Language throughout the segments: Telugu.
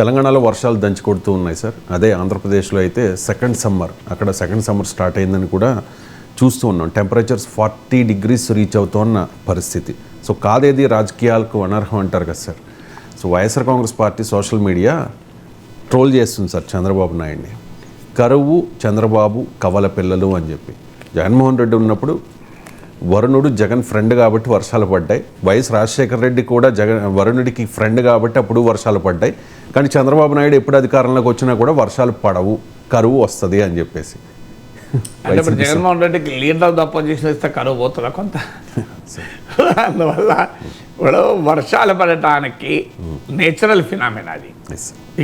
తెలంగాణలో వర్షాలు దంచి కొడుతూ ఉన్నాయి సార్. అదే ఆంధ్రప్రదేశ్లో అయితే సెకండ్ సమ్మర్. అక్కడ సెకండ్ సమ్మర్ స్టార్ట్ అయిందని కూడా చూస్తూ ఉన్నాం. టెంపరేచర్స్ ఫార్టీ డిగ్రీస్ రీచ్ అవుతున్న పరిస్థితి. సో కాదేది రాజకీయాలకు అనర్హం అంటారు కదా sir. So YSR Congress party social media troll చేస్తుంది సార్ చంద్రబాబు నాయుడిని. కరువు చంద్రబాబు కవల పిల్లలు అని చెప్పి. జగన్మోహన్ రెడ్డి ఉన్నప్పుడు వరుణుడు జగన్ ఫ్రెండ్ కాబట్టి వర్షాలు పడ్డాయి. వైఎస్ రాజశేఖర రెడ్డి కూడా జగన్ వరుణుడికి ఫ్రెండ్ కాబట్టి అప్పుడు వర్షాలు పడ్డాయి. కానీ చంద్రబాబు నాయుడు ఎప్పుడు అధికారంలోకి వచ్చినా కూడా వర్షాలు పడవు కరువు వస్తుంది అని చెప్పేసి. అంటే ఇప్పుడు జగన్మోహన్ రెడ్డికి లీడర్ ఆఫ్ ద అపోజిషన్ ఇస్తే కరువు పోతుందా కొంత? అందువల్ల ఇప్పుడు వర్షాలు పడటానికి నేచురల్ ఫినామినా అది.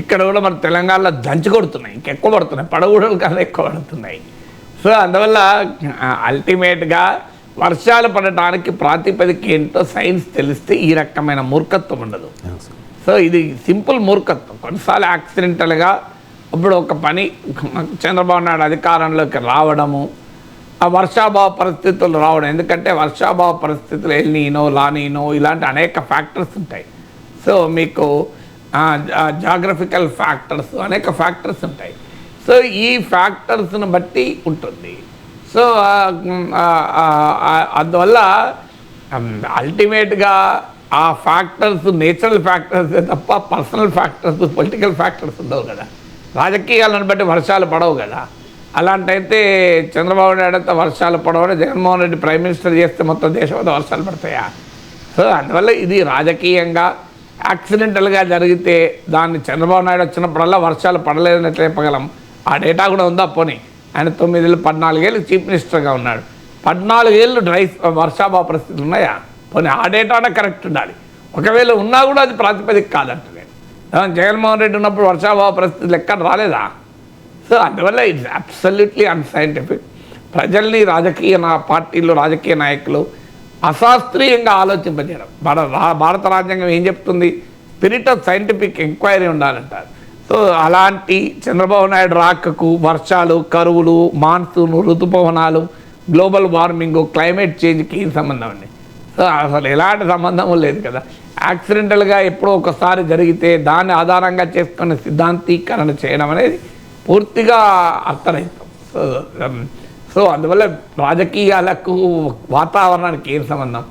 ఇక్కడ కూడా మన తెలంగాణలో దంచి కొడుతున్నాయి ఇంకెక్కువ పడుతున్నాయి పడగూడలు కన్నా ఎక్కువ పడుతున్నాయి. సో అందువల్ల అల్టిమేట్గా వర్షాలు పడటానికి ప్రాతిపదిక ఏంటో సైన్స్ తెలిస్తే ఈ రకమైన మూర్ఖత్వం ఉండదు. సో ఇది సింపుల్ మూర్ఖత్వం. కొన్నిసార్లు యాక్సిడెంటల్గా ఇప్పుడు ఒక పని చంద్రబాబు నాయుడు అధికారంలోకి రావడము ఆ వర్షాభావ పరిస్థితులు రావడం ఎందుకంటే వర్షాభావ పరిస్థితులు ఎల్నీనో లానీనో ఇలాంటి అనేక ఫ్యాక్టర్స్ ఉంటాయి. సో మీకు జాగ్రఫికల్ ఫ్యాక్టర్స్ అనేక ఫ్యాక్టర్స్ ఉంటాయి. సో ఈ ఫ్యాక్టర్స్ని బట్టి ఉంటుంది. సో అందువల్ల అల్టిమేట్గా ఆ ఫ్యాక్టర్స్ నేచురల్ ఫ్యాక్టర్స్ తప్ప పర్సనల్ ఫ్యాక్టర్స్ పొలిటికల్ ఫ్యాక్టర్స్ ఉండవు కదా. రాజకీయాలను బట్టి వర్షాలు పడవు కదా. అలాంటైతే చంద్రబాబు నాయుడు అంతా వర్షాలు పడవని జగన్మోహన్ రెడ్డి ప్రైమ్ మినిస్టర్ చేస్తే మొత్తం దేశం అంతా వర్షాలు పడతాయా? సో అందువల్ల ఇది రాజకీయంగా యాక్సిడెంటల్గా జరిగితే దాన్ని చంద్రబాబు నాయుడు వచ్చినప్పుడల్లా వర్షాలు పడలేదని చెప్పగలం. ఆ డేటా కూడా ఉందా? పోనీ. ఆయన తొమ్మిదేళ్ళు పద్నాలుగేళ్ళు చీఫ్ మినిస్టర్గా ఉన్నాడు. పద్నాలుగేళ్ళు డ్రై వర్షాభావ పరిస్థితులు ఉన్నాయా? పోనీ ఆ డేటానే కరెక్ట్ ఉండాలి. ఒకవేళ ఉన్నా కూడా అది ప్రాతిపదిక కాదంట నేను జగన్మోహన్ రెడ్డి ఉన్నప్పుడు వర్షాభావ పరిస్థితులు ఎక్కడ రాలేదా? సో అందువల్ల ఇట్స్ అబ్సల్యూట్లీ అన్సైంటిఫిక్ ప్రజల్ని రాజకీయ నా పార్టీలు రాజకీయ నాయకులు అశాస్త్రీయంగా ఆలోచింపజేయడం. భారత రా- భారత రాజ్యాంగం ఏం చెప్తుంది? స్పిరిట్ ఆఫ్ సైంటిఫిక్ ఎంక్వైరీ ఉండాలంటారు. అలాంటి చంద్రబాబు నాయుడు రాకకు వర్షాలు కరువులు మాన్సూన్ ఋతుపవనాలు గ్లోబల్ వార్మింగ్ క్లైమేట్ చేంజ్కి సంబంధం అండి? సో అసలు ఎలాంటి సంబంధం లేదు కదా. యాక్సిడెంటల్గా ఎప్పుడో ఒకసారి జరిగితే దాన్ని ఆధారంగా చేసుకునే సిద్ధాంతీకరణ చేయడం అనేది పూర్తిగా అర్థరహితం. సో సో అందువల్ల రాజకీయాలకు వాతావరణానికి ఏం సంబంధం?